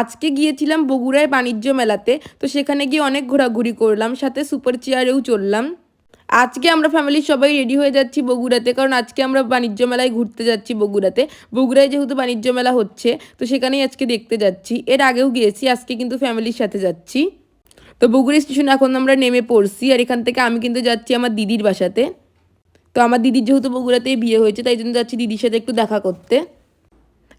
আজকে গিয়েছিলাম বগুড়ায় বাণিজ্য মেলাতে, তো সেখানে গিয়ে অনেক ঘোরাঘুরি করলাম, সাথে সুপার চেয়ারেও চললাম আজকে আমরা ফ্যামিলির সবাই রেডি হয়ে যাচ্ছি বগুড়াতে, কারণ আজকে আমরা বাণিজ্য মেলায় ঘুরতে যাচ্ছি বগুড়াতে। বগুড়ায় যেহেতু বাণিজ্য মেলা হচ্ছে, তো সেখানেই আজকে দেখতে যাচ্ছি। এর আগেও গিয়েছি, আজকে কিন্তু ফ্যামিলির সাথে যাচ্ছি। তো বগুড়া স্টেশন এখন আমরা নেমে পড়ছি, আর এখান থেকে আমি কিন্তু যাচ্ছি আমার দিদির বাসাতে। তো আমার দিদির যেহেতু বগুড়াতেই বিয়ে হয়েছে, তাই জন্য যাচ্ছি দিদির সাথে একটু দেখা করতে।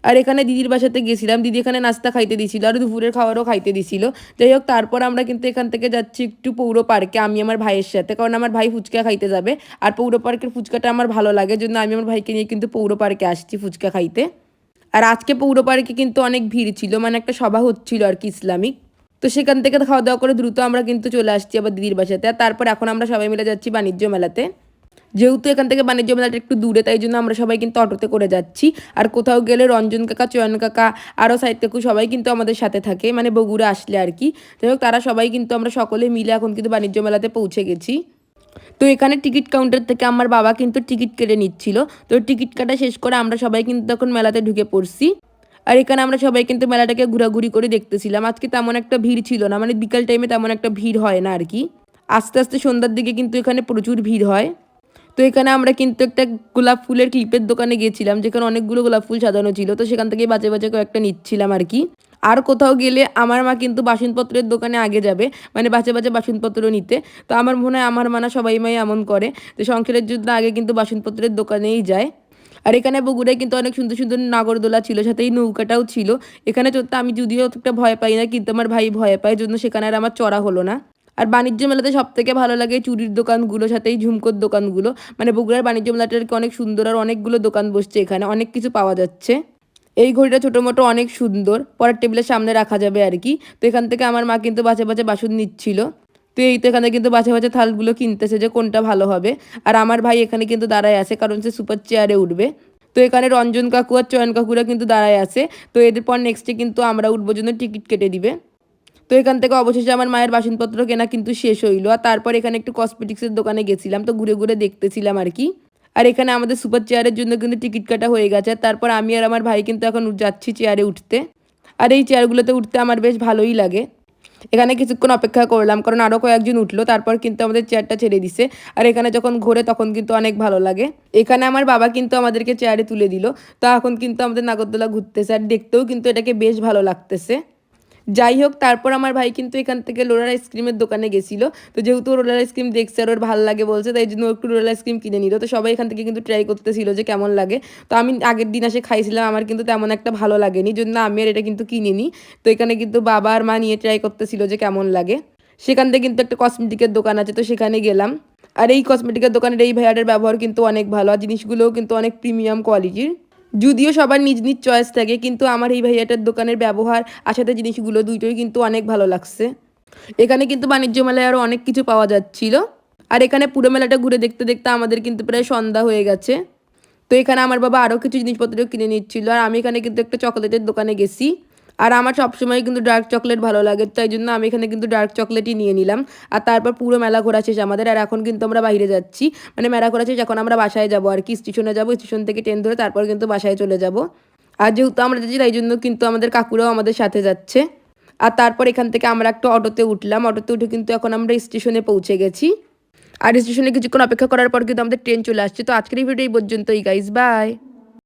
আর এখানে দিদির বাসাতে গেছিলাম। দিদি এখানে নাস্তা খাইতে দিছিল আর দুপুরের খাবারও খাইতে দিছিল। যাই হোক, তারপর আমরা কিন্তু এখান থেকে যাচ্ছি একটু পৌর পার্কে আমি আমার ভাইয়ের সাথে। কারণ আমার ভাই ফুচকা খাইতে যাবে। আর পৌর পার্কের ফুচকাটা আমার ভালো লাগে জন্য আমি আমার ভাইকে নিয়ে কিন্তু পৌর পার্কে আসছি ফুচকা খাইতে। আর আজকে পৌর পার্কে কিন্তু অনেক ভিড় ছিল মানে একটা সভা হচ্ছিল আর কি ইসলামিক। তো সেখান থেকে খাওয়া দাওয়া করে দ্রুত আমরা কিন্তু চলে আসছি আবার দিদির বাসাতে। আর তারপর এখন আমরা সবাই মিলে যাচ্ছি বাণিজ্য মেলাতে। যেহেতু এখান থেকে বাণিজ্য মেলাটা একটু দূরে, তাই জন্য আমরা সবাই কিন্তু অটোতে করে যাচ্ছি। আর কোথাও গেলে রঞ্জন কাকা, চয়ন কাকা আরও সাইড কাকু সবাই কিন্তু আমাদের সাথে থাকে মানে বগুড়া আসলে আর কি। যাই হোক, তারা সবাই কিন্তু আমরা সকলে মিলে এখন কিন্তু বাণিজ্য মেলাতে পৌঁছে গেছি। তো এখানে টিকিট কাউন্টার থেকে আমার বাবা কিন্তু টিকিট কেটে নিচ্ছিল। তো টিকিট কাটা শেষ করে আমরা সবাই কিন্তু তখন মেলাতে ঢুকে পড়ছি। আর এখানে আমরা সবাই কিন্তু মেলাটাকে ঘোরাঘুরি করে দেখতেছিলাম। আজকে তেমন একটা ভিড় ছিল না মানে বিকাল টাইমে তেমন একটা ভিড় হয় না আর কি। আস্তে আস্তে সন্ধ্যার দিকে কিন্তু এখানে প্রচুর ভিড় হয়। তো এখানে আমরা কিন্তু একটা গোলাপ ফুলের ক্লিপের দোকানে গিয়েছিলাম, যেখানে অনেকগুলো গোলাপ ফুল সাজানো ছিল। তো সেখান থেকে বাজে বাজে কয়েকটা নিচ্ছিলাম আর কি। আর কোথাও গেলে আমার মা কিন্তু বাসনপত্রের দোকানে আগে যাবে মানে বাজে বাজে বাসনপত্র নিতে। তো আমার মনে হয় আমার মানা সবাই মাই এমন করে তো সংসারের জন্য আগে কিন্তু বাসনপত্রের দোকানেই যায়। আর এখানে বগুড়ায় কিন্তু অনেক সুন্দর সুন্দর নাগরদোলা ছিল, সাথে এই নৌকাটাও ছিল। এখানে চড়তে আমি যদিও একটা ভয় পাই না, কিন্তু আমার ভাই ভয় পায় জন্য সেখানে আর আমার চড়া হলো না। আর বাণিজ্য মেলাতে সব থেকে ভালো লাগে চুরির দোকানগুলো সাথে এই ঝুমকোর দোকানগুলো। মানে বগুড়ার বাণিজ্য মেলাটা আর কি অনেক সুন্দর আর অনেকগুলো দোকান বসছে এখানে, অনেক কিছু পাওয়া যাচ্ছে। এই ঘড়িটা ছোটো মোটো অনেক সুন্দর, পরের টেবিলের সামনে রাখা যাবে আর কি। তো এখান থেকে আমার মা কিন্তু বাছে বাছে বাসন নিচ্ছিল। তো এই তো এখানে কিন্তু বাছে বাছে থালগুলো কিনতেছে যে কোনটা ভালো হবে। আর আমার ভাই এখানে কিন্তু দাঁড়ায় আছে, কারণ সে সুপার চেয়ারে উঠবে। তো এখানে রঞ্জন কাকু আর চয়ন কাকুরা কিন্তু দাঁড়ায় আছে। তো এদের পর নেক্সটে কিন্তু আমরা উঠবো জন্য টিকিট কেটে দিবে। তো এখান থেকে অবশেষে আমার মায়ের বাসনপত্র কেনা কিন্তু শেষ হইল। আর তারপর এখানে একটু কসমেটিক্সের দোকানে গেছিলাম, তো ঘুরে ঘুরে দেখতেছিলাম আর কি। আর এখানে আমাদের সুপার চেয়ারের জন্য কিন্তু টিকিট কাটা হয়ে গেছে। তারপর আমি আর আমার ভাই কিন্তু এখন যাচ্ছি চেয়ারে উঠতে। আর এই চেয়ারগুলোতে উঠতে আমার বেশ ভালোই লাগে। এখানে কিছুক্ষণ অপেক্ষা করলাম, কারণ আরও কয়েকজন উঠল, তারপর কিন্তু আমাদের চেয়ারটা ছেড়ে দিছে। আর এখানে যখন ঘোরে তখন কিন্তু অনেক ভালো লাগে। এখানে আমার বাবা কিন্তু আমাদেরকে চেয়ারে তুলে দিল। তা এখন কিন্তু আমাদের নাগরদোলা ঘুরতেছে, আর দেখতেও কিন্তু এটাকে বেশ ভালো লাগতেছে। যাই হোক তারপর আমার ভাই কিন্তু এখান থেকে রোলার আইসক্রিমের দোকানে গেছিল। তো যেহেতু রোলার আইসক্রিম দেখছে আর ওর ভালো লাগে বলছে, তাই জন্য একটু রোলার আইসক্রিম কিনে নিল। তো সবাই এখান থেকে কিন্তু ট্রাই করতেছিল যে কেমন লাগে। তো আমি আগের দিন আসে খাইছিলাম, আমার কিন্তু তেমন একটা ভালো লাগেনি। জন্য আমি আর এটা কিন্তু কিনিনি। তো এখানে কিন্তু বাবা আর মা নিয়ে ট্রাই করতেছিল যে কেমন লাগে। সেখান থেকে কিন্তু একটা কসমেটিকের দোকান আছে, তো সেখানে গেলাম। আর এই কসমেটিকের দোকানের এই ভাইয়াটার ব্যবহার কিন্তু অনেক ভালো। আর জিনিসগুলোও কিন্তু অনেক প্রিমিয়াম কোয়ালিটির যদিও সবার নিজ নিজ চয়েস থাকে, কিন্তু আমার এই ভাইয়াটার দোকানের ব্যবহার আসাতে জিনিসগুলো দুইটোই কিন্তু অনেক ভালো লাগছে। এখানে কিন্তু বাণিজ্য মেলায় আরও অনেক কিছু পাওয়া যাচ্ছিল। আর এখানে পুরো মেলাটা ঘুরে দেখতে দেখতে আমাদের কিন্তু প্রায় সন্ধ্যা হয়ে গেছে। তো এখানে আমার বাবা আরও কিছু জিনিসপত্র কিনে নিচ্ছিল, আর আমি এখানে কিন্তু একটা চকলেটের দোকানে গেছি। আর আমার সবসময় কিন্তু ডার্ক চকলেট ভালো লাগে, তাই জন্য আমি এখানে কিন্তু ডার্ক চকলেটই নিয়ে নিলাম। আর তারপর পুরো মেলা ঘোরা শেষ আমাদের, আর এখন কিন্তু আমরা বাইরে যাচ্ছি। মানে মেলা ঘোরা শেষ, এখন আমরা বাসায় যাব। আর কি স্টেশনে যাব, স্টেশন থেকে ট্রেন ধরে তারপর কিন্তু বাসায় চলে যাব। আর যেহেতু আমরা যাচ্ছি, তাই জন্য কিন্তু আমাদের কাকুরাও আমাদের সাথে যাচ্ছে। আর তারপর এখান থেকে আমরা একটা অটোতে উঠলাম। অটোতে উঠে কিন্তু এখন আমরা স্টেশনে পৌঁছে গেছি। আর স্টেশনে কিছুক্ষণ অপেক্ষা করার পর কিন্তু আমাদের ট্রেন চলে আসছে। তো আজকের এই ভিডিও এই পর্যন্তই গাইজ বাই